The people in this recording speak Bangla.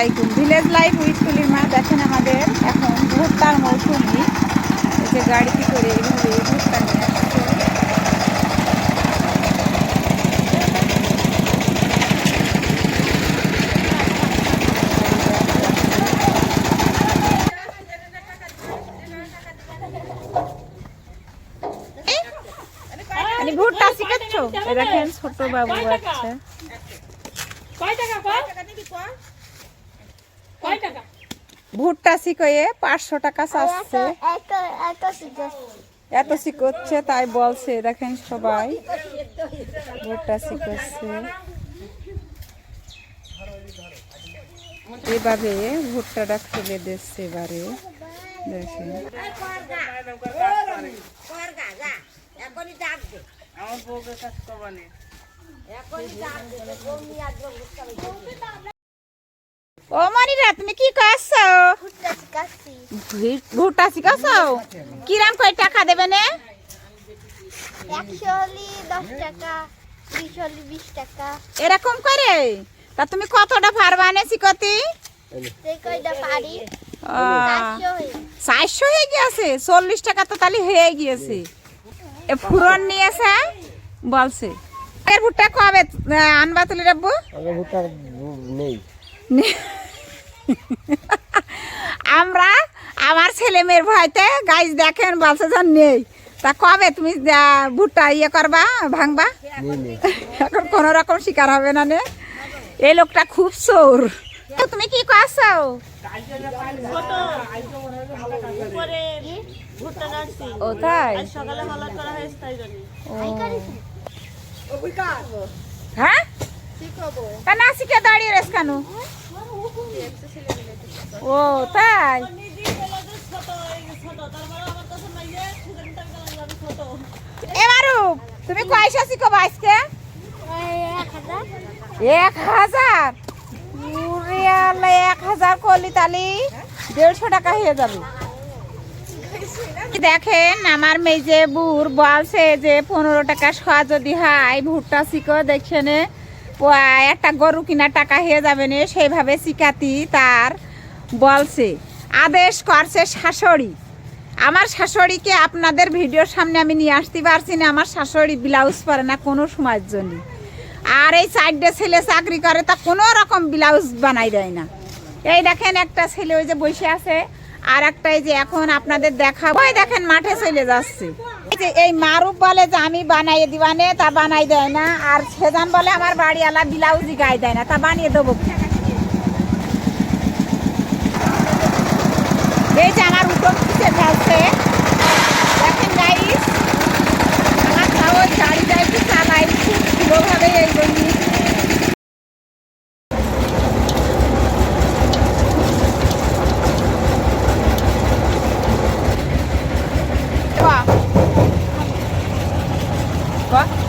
আলাইকুম। ভিলেজ লাইফ উইথ তুলির মা, দেখেন আমাদের এখন ভুট্টার মৌসুমি। যে গাড়িতে করে এইভাবে ভুট্টা নিয়ে ভুট্টা শিখাচ্ছ? ছোট বাবু আছে। কয় টাকা কয় টাকা? ভুট্টা শিখয়ে পাঁচশো টাকা চাচ্ছে। এত এত শিখেছি তাই বলছে দেখেন সবাই। ভুট্টা শিখচ্ছে। এভাবে ভুট্টাটা ফেলে দিচ্ছে এবারে। দেখেন। ও মনিরা তুমি কি করছ? ভুট্টা শিখাছো কিরাম কয় টাকা দেবে না? এরকম করে? তা তুমি কতটা পারবা না আহ, চারশো হয়ে গিয়েছে। চল্লিশ টাকা তো তাহলে হয়ে গিয়েছে। এ ফুরন নিয়েছে বলছে। এর ভুট্টা কবে আনবা তুলি রাব্বু? আগে ভুট্টা নেই। আমরা আমার ছেলে মেয়ের ভয়তে গাছ দেখেন যে নেই। তা কবে তুমি ভুট্টা ইয়ে করবা, ভাঙবা? এখন কোন রকম শিকার হবে না নে। এই লোকটা খুব চোর। তুমি কি করছ? ও, তাই? হ্যাঁ? না শিখে দাঁড়িয়ে রেস কেন? ও, তাই? এবারও তুমি কয়সা শিখো আজকে এক হাজার? এক হাজার করলি তালি, দেড়শো টাকা হয়ে যাবে। দেখেন আমার মেজে বুর বলছে যে পনেরো টাকা শোয়া যদি হয়, ভুট্টা শিখো দেখছেন একটা গরু কিনার টাকা হয়ে যাবে না, সেইভাবে শিখাতি তার বলছে। আদেশ করছে শাশুড়ি। আমার শাশুড়িকে আপনাদের ভিডিওর সামনে আমি নিয়ে আসতে পারছি না, আমার শাশুড়ি ব্লাউজ পরে না, কোনো সময়ের জন্য। আর এই চারটে ছেলে চাকরি করে, তা কোনো রকম ব্লাউজ বানাই দেয় না। এই দেখেন একটা ছেলে ওই যে বসে আছে, আর একটা এই যে এখন আপনাদের দেখা ওই দেখেন মাঠে চলে যাচ্ছে। এই মারুপ বলে যে আমি বানাই দিবানে, তা বানাই দেয় না। আর সেজান বলে আমার বাড়িওয়ালা ব্লাউজই গায়ে দেয় না, তা বানিয়ে দেবো। এই যে আমার ফেলছে Москва.